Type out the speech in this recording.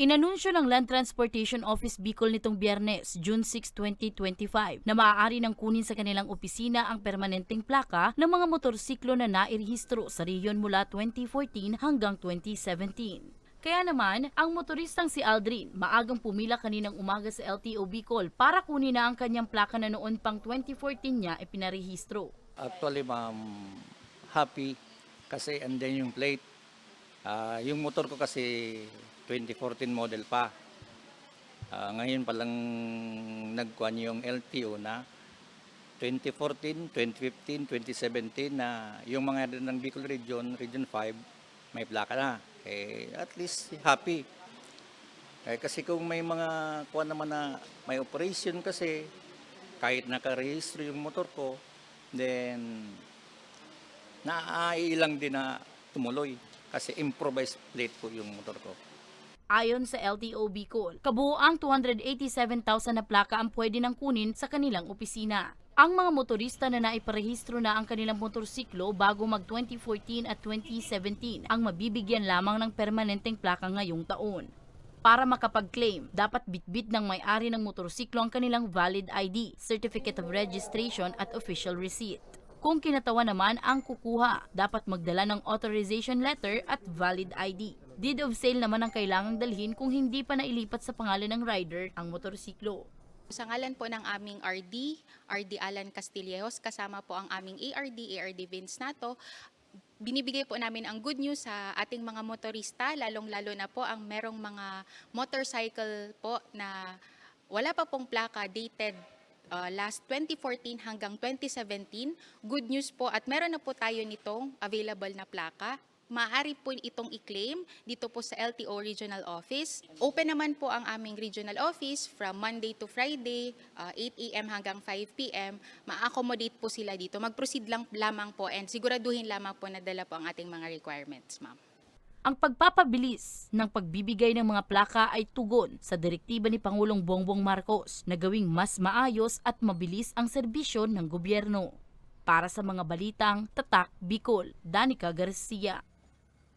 Inanunsyo ng Land Transportation Office Bicol nitong biyernes, June 6, 2025, na maaari nang kunin sa kanilang opisina ang permanenteng plaka ng mga motorsiklo na nairehistro sa rehiyon mula 2014 hanggang 2017. Kaya naman, ang motoristang si Aldrin maagang pumila kaninang umaga sa LTO Bicol para kunin na ang kanyang plaka na noon pang 2014 niya ipinarehistro. Actually, ma'am, happy kasi andyan yung plate. Ah, yung motor ko kasi 2014 model pa. Ah, ngayon pa lang nagkuhan yung LTO na 2014, 2015, 2017 na yung mga ng Bicol Region, Region 5, may plaka na. Eh, at least happy. Eh, kasi kung may mga kuha naman na may operation kasi, kahit nakarehistro yung motor ko, then naailang din na tumuloy kasi improvised plate ko yung motor ko. Ayon sa LTO Bicol, kabuoang 287,000 na plaka ang pwede nang kunin sa kanilang opisina. Ang mga motorista na naiparehistro na ang kanilang motorsiklo bago mag 2014 at 2017 ang mabibigyan lamang ng permanenteng plaka ngayong taon. Para makapag-claim, dapat bitbit ng may-ari ng motorsiklo ang kanilang valid ID, Certificate of Registration at Official Receipt. Kung kinatawa naman ang kukuha, dapat magdala ng authorization letter at valid ID. Deed of sale naman ang kailangang dalhin kung hindi pa nailipat sa pangalan ng rider ang motorsiklo. Sa ngalan po ng aming RD, RD Alan Castillejos, kasama po ang aming ARD, ARD Vince Nato, binibigay po namin ang good news sa ating mga motorista, lalong-lalo na po ang merong mga motorcycle po na wala pa pong plaka dated uh, last 2014 hanggang 2017. Good news po at meron na po tayo nitong available na plaka. Maaari po itong i-claim dito po sa LTO Regional Office. Open naman po ang aming regional office from Monday to Friday, uh, 8 a.m. hanggang 5 p.m. Ma-accommodate po sila dito. Mag-proceed lang lamang po and siguraduhin lamang po na dala po ang ating mga requirements, ma'am. Ang pagpapabilis ng pagbibigay ng mga plaka ay tugon sa direktiba ni Pangulong Bongbong Marcos na gawing mas maayos at mabilis ang serbisyo ng gobyerno. Para sa mga balitang Tatak Bicol, Danica Garcia.